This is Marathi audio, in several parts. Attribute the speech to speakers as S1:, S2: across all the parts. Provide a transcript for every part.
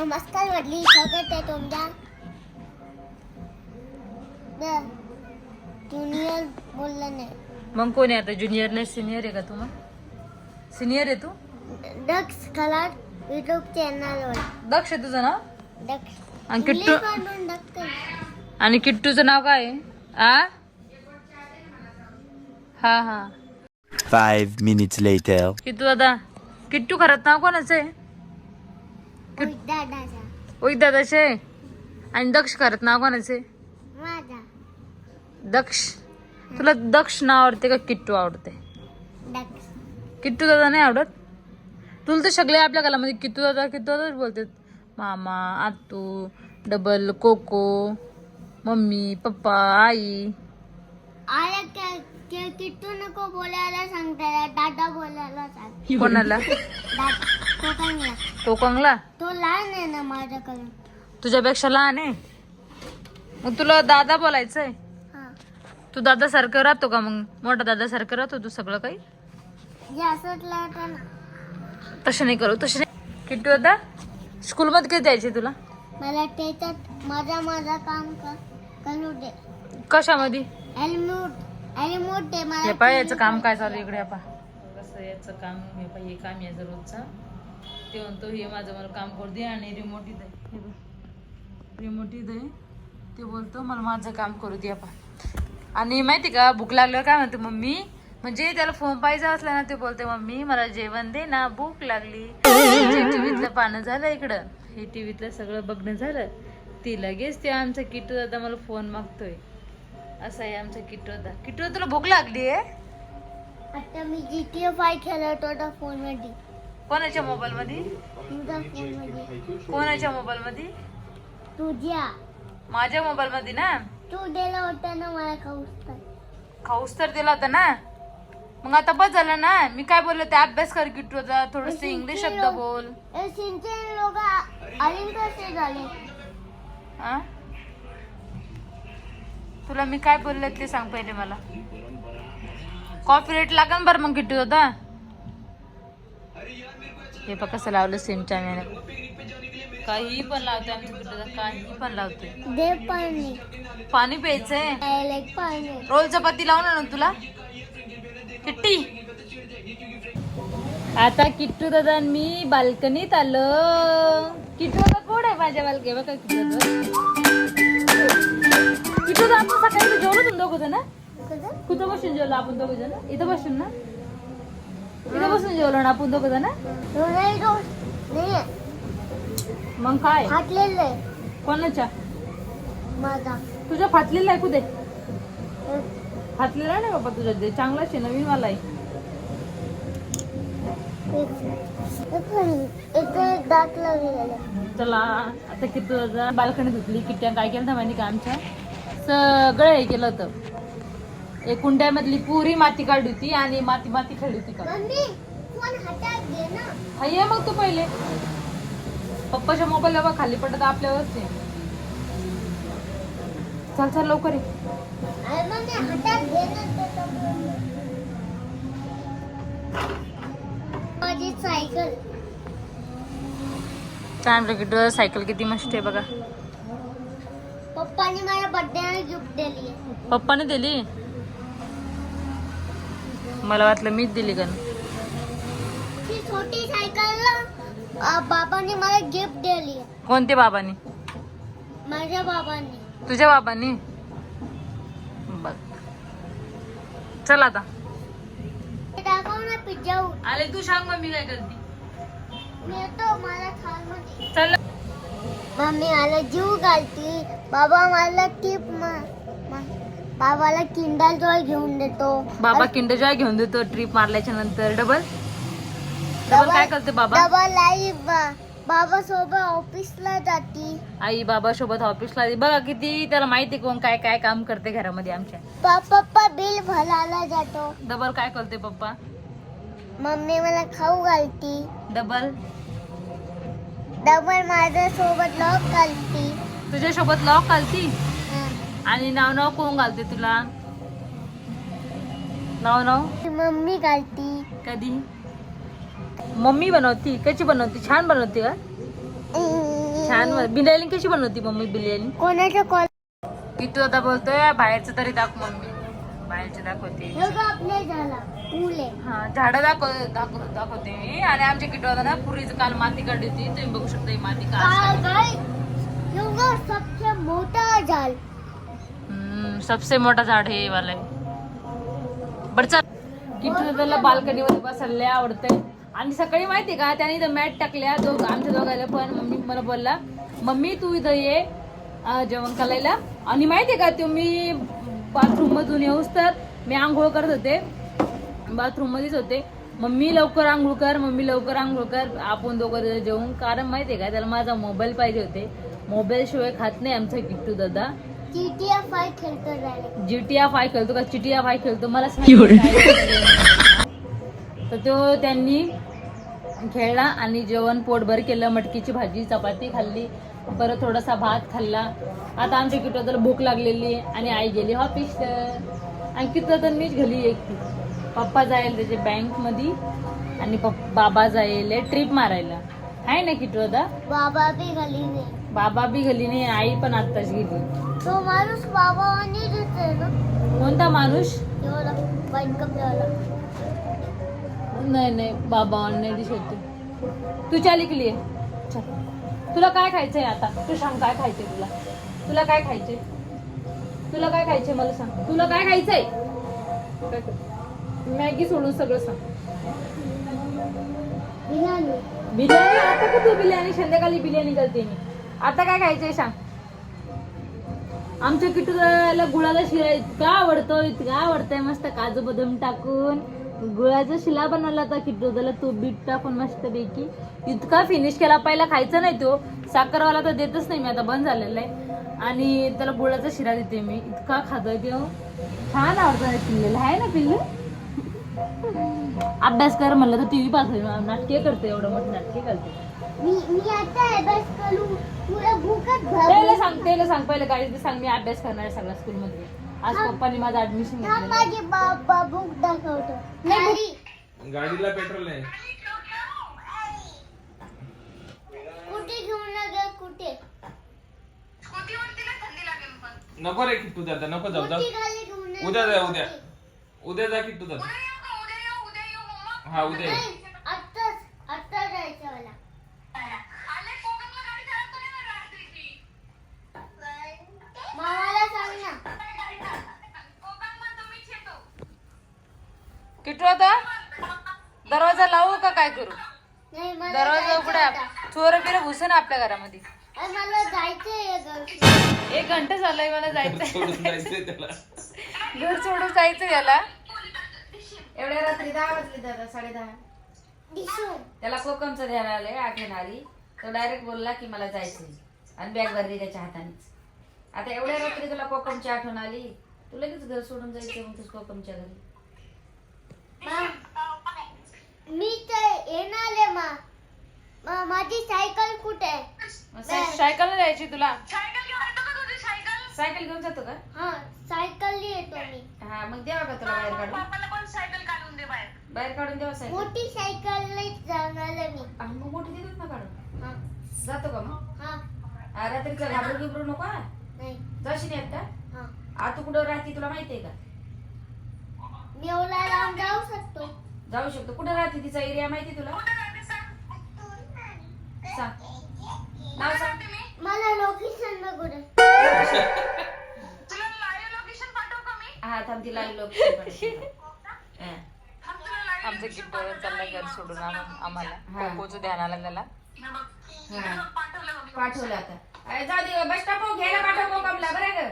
S1: नमस्कार वडली स्वागत आहे तुमच्या. ज्युनियर बोललं नाही.
S2: मग कोण आहे आता? ज्युनियर नाही सिनियर आहे का तू मग? सिनियर आहे तू?
S1: डक्स कलर युट्यूब चॅनलवर
S2: दक्ष आहे तुझं नाव?
S1: डक्स
S2: आणि किट्टू आणि किट्टूचं नाव काय आहे? आ? हा हा.
S3: Five minutes later.
S2: किट्टू दादा किट्टू खरंच नाव कोणाचं आहे?
S1: दादाचा
S2: ओय दादाचे आणि दक्ष खरंच नाव कोणाचं? दक्ष? तुला दक्ष नाव आवडते का किट्टू आवडते? किट्टू दादा नाही आवडत? तुला तर सगळे आपल्या कालामध्ये किट्टू दादा किट्टू दादाच बोलतात. मामा आतू डबल कोको मम्मी पप्पा आई.
S1: किट्टू नको बोलायला सांगताय दादा बोलायला सांग
S2: कोणाला?
S1: कोकणला
S2: कोकंगला
S1: तो लहान आहे ना माझ्याकडून.
S2: तुझ्यापेक्षा लहान आहे? मग तुला दादा बोलायचंय.
S1: हा.
S2: तू दादा सारखं राहतो का मग? मोठा दादा सारखं राहतो तू सगळं काही?
S1: जे असंच लावतं ना.
S2: तसं नाही करू तसं नाही. किट्टू दादा स्कूलमध्ये किती द्यायचे तुला?
S1: मला त्याच्यात माझा माझा काम कर करू दे.
S2: कशामध्ये?
S1: एलिमोट एलिमोट दे
S2: हे
S1: मला
S2: पाय याचं काम काय चालू आहे इकडे पा. कसं याचं काम हे पाय हे काम याचं रोजचं. ते म्हणतो हे माझं मला काम करू दे आणि रिमोट इथं आहे. हे बघ. रिमोट इथं आहे. ते बोलतो मला माझं काम करू दे पा आणि माहिती का भूक लागल्यावर काय म्हणतो मम्मी म्हणजे त्याला फोन पाहिजे असला ना ते बोलते मम्मी मला जेवण दे ना भूक लागली. टीव्हीतलं पानं झालं इकडं. हे टीव्हीतलं सगळं बघणं झालं. ती लगेच ते आमचा किट्टू दादा मला फोन मागतोय. असं आहे आमचा किट्टू दादा. किट्टू दादा, तुला भूक लागली आहे
S1: आता मी जी टी एफ आय खेळत होता फोनमध्ये
S2: कोणाच्या मोबाईल मध्ये कोणाच्या मोबाईल मध्ये
S1: तुझ्या.
S2: माझ्या मोबाईल मध्ये ना?
S1: तू दिलं होतं ना मला खाऊस
S2: खाऊस तर दिला होता ना? मग आता बस झालं ना? मी काय बोललो ते अभ्यास कर किट्टू होता थोडस इंग्लिश शब्द बोल.
S1: सिंचन लोक कसे झाले?
S2: तुला मी काय बोलले ते सांग पहिले मला. कॉपी रेट लागन बरं मग किट्टू होता? हे बघ कसं लावलं सेम चायना काही पण आमच्या किट्टूला काही पण लावतोय
S1: दे पाणी.
S2: पाणी प्यायचंय?
S1: पाणी.
S2: रोल चपाती लावून ना तुला. किट्टी. आता किट्टू दादा आणि मी बाल्कनीत आलो. किट्टू दादा कोण आहे माझ्या बाल्कनी बघा किट्टू दादा. किट्टू दादा आपण सकाळी जेवलो तुम्ही दोघं जण
S1: कसं?
S2: कुठं बसून जेवलो आपण दोघं जण? इथं बसून ना? इथं बसून जेवलो ना आपण दोघं जण? मग काय?
S1: फाटलेलं आहे
S2: कोणाच्या?
S1: माझा.
S2: तुझ्या फाटलेला आहे कुठे? फाटलेला नाही बाबा तुझ्या? ते चांगलाच आहे नवीन वाला आहे.
S1: एक दात लागलेला
S2: चला आता किती तुझा बाल्कनी धुतली किट्ट्या काय केलं होतं माहिती का आमच्या? सगळं हे केलं होतं. एक कुंड्यामधली पुरी माती काढली होती आणि माती माती खेळली होती का? हा ये मग तू पहिले. पप्पाच्या मोबाईल बघ खाली पडत आपल्यावरच आहे. चल चल लवकर ये.
S1: माझी सायकल.
S2: काय किट्टू सायकल किती मस्त आहे बघा.
S1: पप्पानी मला बर्थडे गिफ्ट दिली.
S2: पप्पाने दिली? मला वाटलं मीच दिली
S1: ती छोटी सायकल बाबांनी मला गिफ्ट दिली.
S2: कोणते बाबांनी?
S1: माझ्या बाबांनी.
S2: तुझ्या बाबांनी? बघ. चल आता.
S1: ते दाखव ना पिझ्झा
S2: आले तू सांग मम्मी काय करते.
S1: मी येतो मला छानमध्ये.
S2: चल.
S1: मम्मी मला जीव घालती. बाबा मला टिप बाबाला किंडल जॉय घेऊन देतो.
S2: बाबा किंडर जॉय घेऊन देतो ट्रिप मारल्याच्या नंतर. डबल? डबल काय करते बाबा?
S1: डबल आई बाबा सोबत ऑफिसला जाती.
S2: आई बाबा सोबत ऑफिसला बघा किती त्याला माहिती कोण काय काय काम करते घरामध्ये आमच्या.
S1: पा- पप्पा बिल भरायला जातो.
S2: डबल काय करते पप्पा?
S1: मम्मी मला खाऊ घालती.
S2: डबल?
S1: डबल माझ्या सोबत लॉक घालती.
S2: तुझ्या सोबत लॉक घालती. आणि नाव नाव कोण घालते तुला? नाव नाव?
S1: मम्मी घालती.
S2: कधी? मम्मी बनवती कशी बनवती? छान बनवते का? छान बिर्याणी कशी बनवती मम्मी बिर्याणी?
S1: कोणाचा कॉल
S2: किट्टू आता बोलतोय बाहेरचं तरी दाखव मम्मी. बाहेरचे दाखवते.
S1: हे
S2: झाडं दाखव दाखव दाखवते मी. आणि आमच्या किट्टू आता ना पुरीचं काल माती काढली होती. तुम्ही बघू शकता ही माती का
S1: काय? काय एवढं सबसे मोठा झाल.
S2: हम्म, सबसे मोठा झाड हे वाला आहे बरं चल. किट्टू त्याला बाल्कनीमध्ये बसायला लय आवडतंय. आणि सकाळी माहिती का त्याने इथं मॅट टाकल्या दोघ आमच्या दोघायला पण मम्मी मला बोलला मम्मी तू इथं ये जेवण करायला. आणि माहिती का तुम्ही बाथरूम मधून येऊस तर मी आंघोळ करत होते. बाथरूम मध्येच होते. मम्मी लवकर आंघोळ कर मम्मी लवकर आंघोळ कर. आपण दोघं जेवून. कारण माहितीये का त्याला माझा मोबाईल पाहिजे होते. मोबाईल शिवाय खात नाही आमचा किट्टू दादा.
S1: GTA फाय खेळतो
S2: फाय खेळतो का? चिटिया फाय खेळतो. मला सांग तर तो त्यांनी खेळला आणि जेवण पोटभर केलं. मटकीची भाजी चपाती खाल्ली. परत थोडासा भात खाल्ला. आता आमच्या किटो तर भूक लागलेली आहे आणि आई गेली ऑफिस आणि किती तर मीच घरी एकटी. पप्पा जाईल त्याचे बँकमध्ये आणि पप बाबा जाईल ट्रिप मारायला. आहे ना किटो आता
S1: बाबा बी घाली नाही
S2: बाबा बी गेली नाही आई पण आत्ताच गेली.
S1: तो माणूस बाबा आणि ना.
S2: कोणता माणूस?
S1: एवढा वाईट कपड्यावाला
S2: नाही नाही बाबा नाही दिसत तू. चाली के लिए चल. तुला काय खायचंय आता? तू सांग काय खायचंय तुला. तुला काय खायचंय? तुला काय खायचंय मला सांग. तुला काय खायचंय? मॅगी सोडून सगळं सांग.
S1: बिर्याणी.
S2: आता का तू बिर्याणी? संध्याकाळी बिर्याणी करते मी. आता काय खायचंय सांग. आमच्या किटूला गुळाचा शिरा इतका आवडतो इतका आवडतंय मस्त काजू बदाम टाकून. गुळाचा शिला बनवला होता किट्टू त्याला तो बीट टाकून मस्त पैकी इतका फिनिश केला. पहिला खायचा नाही तो. साखरवाला तर देतच नाही मी आता बंद झालेला आहे. आणि त्याला गुळाचा शिरा देते मी. इतका खातोय तो. छान आवडतो पिल्लेला. आहे ना पिल्लू? अभ्यास कर म्हणलं तर टीव्ही पाहतोय नाटके करते एवढं मोठं नाटके करते.
S1: मी मी आता अभ्यास करू. तुला भूकच
S2: त्याला
S1: भरली
S2: सांग त्याला सांग. पहिले गाडी सांग मी अभ्यास करणार आहे सगळ्या स्कूल मध्ये. आज पप्पानी माझं ऍडमिशन
S1: थांब
S2: घेतलं
S1: माझी बाबा बुक दाखवतो. नाही
S4: गाडीला पेट्रोल आहे
S1: कुठे घेऊन गे कुठे?
S4: नको रे किट्टू दादा नको जाऊ जाऊ.
S1: कुठे खाली घेऊन ये.
S4: उद्या जा उद्या. उद्या जा किट्टू दादा. हा उद्या.
S1: आत्ताच आत्ता जायचं मला. मामाला सांग ना.
S2: किटू आता? दरवाजा लावू का काय करू?
S1: नाही मला
S2: दरवाजा
S1: जायचं आता.
S2: चोर बिर घुसे ना आपल्या घरामध्ये.
S1: अरे, मला जायचंय
S2: एक घंटा झालाय मला जायचं
S4: सोडून जायचंय त्याला.
S2: घर सोडून जायचं याला.
S5: एवढ्या रात्री दहा वाजले दादा साडे दहा.
S1: दिसून.
S5: त्याला कोकमचं ध्यान आलंय आठवण आली तो डायरेक्ट बोलला की मला जायचंय. आणि बॅग भरली त्याच्या हातानेच. आता एवढ्या रात्री तुला कोकमची आठवण आली तू लगेच घर सोडून जायचं मग तुझ कोकमच्या घरी.
S1: मा, मी तर येणार आहे मा. मा- माझी सायकल कुठे?
S2: सायकल जायची तुला.
S5: सायकल घेऊन जातो का?
S1: हा सायकल येतो मी.
S5: हा मग द्यावा का तुला बाहेर काढून? बाहेर. काढून द्यावा सायकल.
S1: मोठी सायकल जाणार मी.
S5: मग मोठी देतात ना काढून.
S1: हा.
S5: जातो का मग?
S1: हा.
S5: हा, रात्रीचं घाबरू बिबरू नको हा.
S1: नाही.
S5: जाशील एकटा
S1: हा.
S5: आ तू कुठं राहते तुला माहितीये का?
S1: मी एवढा लांब जाऊ शकतो.
S5: जाऊ शकतो. कुठं राहते तिचा एरिया माहिती तुला? सांग. नाव सांग.
S1: मला लोकेशन बघू दे.
S5: हा थांब तिला लोकेशन
S2: आमचं किट्टू चाललंय घर सोडून आम- आम्हाला
S5: हा.
S2: कोकोचं ध्यान आलं त्याला
S5: पाठवलं आता. अरे जाऊ दे बस स्टॉप घ्यायला पाठव कोकमला बरं ग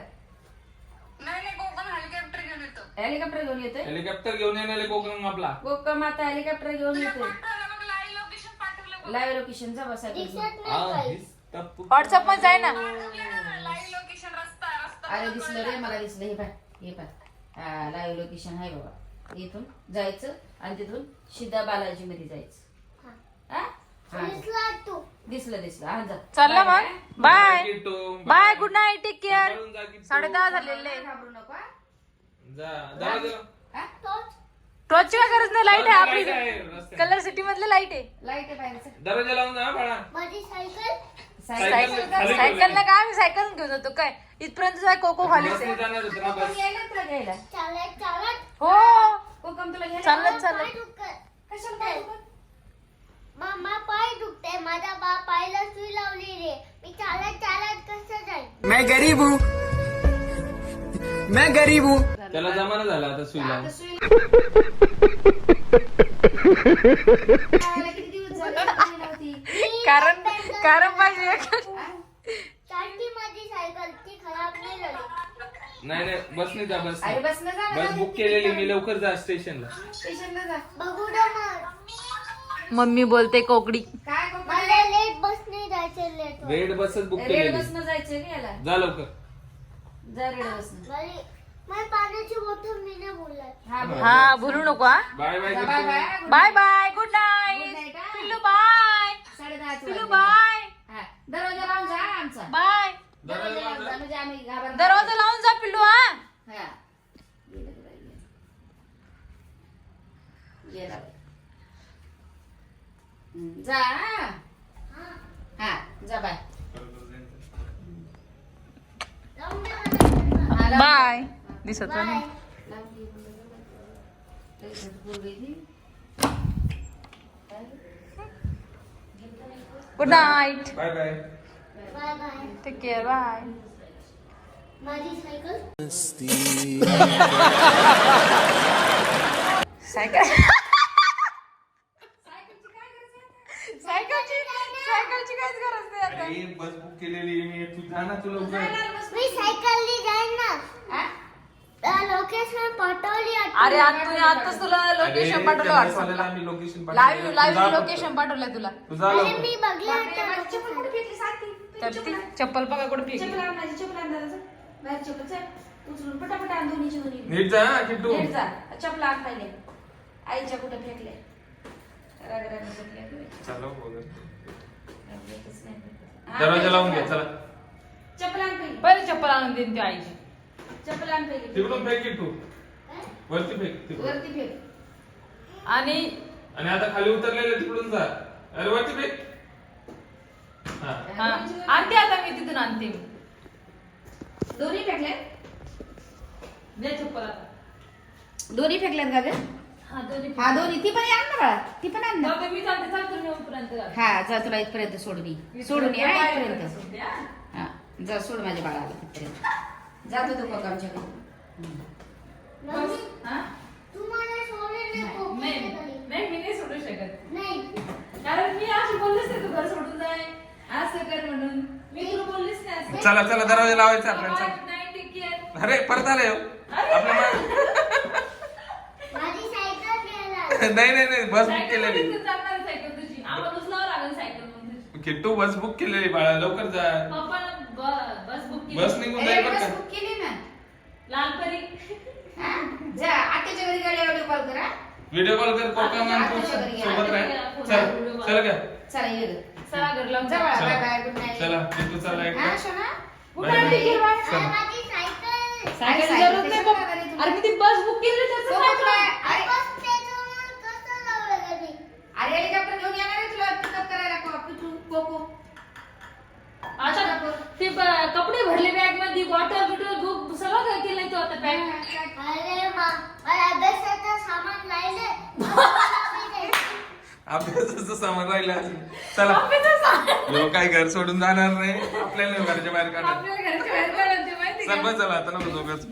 S5: हेलिकॉप्टर घेऊन येतोय?
S4: हेलिकॉप्टर घेऊन येणार कोकण आपला.
S5: कोकम आता हेलिकॉप्टर घेऊन येतोय. लाईव्ह लोकेशन जा बसा
S4: हा.
S2: व्हॉट्सअपमध्ये जाय ना.
S5: अरे दिसलं रे मला दिसलं. हे पाय हे पाय लाईव्ह लोकेशन आहे बाबा. इथून जायचं आणि तिथून सिद्धा बालाजी मध्ये जायचं.
S1: हा.
S5: हा? हा.
S1: दिसला तू.
S5: दिसलं दिसलं. हा जा.
S2: चालला मग. Bye. Bye. Good night take care. साडे दहा झालेले.
S5: घाबरू नको हा?
S4: जा. दरवाजा
S5: हा?
S1: तोच.
S2: टॉर्चची काय गरज नाही? लाइट आहे आपली. कलर सिटी मधले लाइट आहे.
S5: लाइट आहे बाहेरचं.
S4: दरवाजा लावून जा हा, बाळा.
S1: माझी सायकल
S4: सायकल खाली
S2: सायकलला काय आम्ही सायकल घेऊन जातो काय? इथपर्यंत जाय कोको खाली
S4: बसने जाणार होतं ना
S5: कोकम
S4: बस
S5: यायला तुला घ्यायला?
S1: चालत चालत.
S2: हो.
S5: कोकम तुला घ्यायला
S2: चालत
S1: पाय
S2: चालत.
S1: दुखत.
S5: कशाला पाय दुखत?
S1: मामा पाय दुखते माझा बा पायला सुई लावली रे. मी चालत चालत कसं जाईल?
S6: मैं गरीब हूँ. मैं गरीब हूँ.
S4: त्याला जमाना झाला आता सुईला
S5: आता सुई लावायला किती दिवस झाले सुई लावती?
S2: कारण कारण पाहिजे.
S1: चालती माझी सायकल ती खराब नाही झाली.
S4: नाही नाही बसने जा बस
S5: अरे बस ना जा
S4: बस
S5: जा
S4: बुक केलेली मी लवकर जा स्टेशनला.
S5: स्टेशनला जा.
S1: बघू ना मग.
S2: मम्मी बोलते कोकडी.
S5: काय कोकम
S1: मला लेट बस नाही जायचं लेट.
S4: रेड बसच बुक
S5: रेड
S4: केलेली.
S5: बसनं जायचंय का याला.
S4: जा लवकर.
S5: जा रेड बसनं. हा बोल.
S2: हा बोलू नको हा।
S4: Bye bye
S5: bye bye.
S2: Bye bye good night. पिल्लू बाय। पिल्लू. बाय।
S5: हा दरवाजा लावून जा आमचा।
S2: बाय।
S5: दरवाजा लावून जा। आम्ही घाबरणार
S2: दरवाजा लावून जा पिल्लू हा।
S5: हा। जा हा. हा जा बाय.
S2: बाय. दिसत
S1: बाय
S2: नाही. Good night
S4: bye bye
S1: bye bye
S2: take care bye
S1: माझी सायकल?
S2: सायकल. सायकलची सायकलची काहीच गरज नाही आता.
S4: बस बुक केलेली मी. तू जा ना तू लवकर.
S1: मी सायकलनी जाईन ना? लोकेशन पाठवली
S2: अरे आता तू आताच तुला लोकेशन पाठवलं व्हॉट्सअपला
S4: आम्ही लोकेशन
S2: लाईव्ह लाईव्ह लोकेशन पाठवलंय तुला.
S4: तुझा
S1: अरे मी बघले आता
S5: चप्पल कुठे फेकली? सांगते
S2: तर ती चप्पल बघा कुठे फेकली?
S5: चप्पल आण माझी चप्पल आण दादा बाहेर चप्पल चल. उचलून पटापट आण दोन्हीची दोन्ही.
S4: नीट जा हा, किट्टू
S5: नीट जा. चपला आण पहिले. आईच्या कुठे राग राग
S4: चला
S5: नाही. हा,
S4: दरवाजा लावून
S5: चप्पल
S4: चला.
S5: चप्पल आण पहिली.
S2: पहिले चप्पल आणून देईन ती आईची.
S5: चप्पल आण पहिली
S4: तिकडून फेक वरती फेक तिकडून.
S5: वरती फेक.
S2: आणि
S4: आणि आता खाली उतरलेले तिकडून जा. अरे वरती फेक. हा.
S2: हा. आणते आता मी तिथून आणते मी.
S5: दोन्ही फेकले?
S2: दे चप्पल आता.
S5: दोन्ही फेकल्यात का ग?
S2: हा दोन्ही
S5: हा दोन्ही. ती पण आण ना बाळा ती पण आण ना.
S2: मी जाते.
S5: हा जा तुला इथपर्यंत सोडून ये. सोडून ये हा, इथपर्यंत.
S2: सोडते, हा.
S5: हा जा सोड माझ्या बाळाला तिथपर्यंत. जातो तू आमच्या घरी
S1: मम्मी
S5: हा?
S1: तू मला सोडले नाही
S2: नाही
S1: कोकणात
S2: नाही, मी नाही सोडू शकत.
S1: नाही.
S2: कारण मी अशी बोललीच नाही तू घर सोडून जाय. असं कर म्हणून. मी तुला बोललीच नाही असं.
S4: चला चला दरवाजा लावायचा आपल्याला. अरे परत आले हो. आपल्या मा-
S1: माझी सायकल घ्यायला.
S4: नाही नाही नाही बस बुक केलेली.
S2: सायकलमध्ये
S4: किट्टू बस बुक केलेली बाळा लवकर जा.
S2: पप्पा बस बुक
S4: बस निघून जाईल बरं का
S5: बुक केली ना
S2: लालपरी
S5: हा? जा आत्याच्या घरी गेल्या व्हिडिओ कॉल करा
S4: व्हिडिओ कॉल कर
S5: घरी गेला.
S4: सोबत राह चल चल का
S5: चला ये ग.
S2: चला घर लावून
S5: जा
S4: चला.
S5: बाय बाय गुड नाईट
S4: चला किट्टू चला
S5: हा
S4: एकदा.
S5: शोना
S2: कुठं?
S4: चल.
S1: माझी सायकल.
S2: सायकल
S5: सायकल
S2: जरूरत नाही
S5: कशाला
S2: पप्पा. अरे मी ती बस बुक केली त्याचं सायकल.
S5: अरे
S1: बस त्याच्यावर कसं लावलं कधी
S5: अरे हेलिकॉप्टर घेऊन येणार आहे तुला पिकअप करायला को- पिटू कोको
S2: आता ते ब- कपडे भरले बॅगमध्ये बॉटल बिटल बुक सगळं काय केलंय तू आता बॅग
S1: अरे मा मला अभ्यासाचं सामान
S4: राहिलं असेल. चला. लोक काय घर सोडून जाणार नाही. आपल्याला घरच्या बाहेर काढणार
S2: आपल्या घरच्या बाहेर काढायचे माहिती
S4: चल बस चला आता नको दोघंच.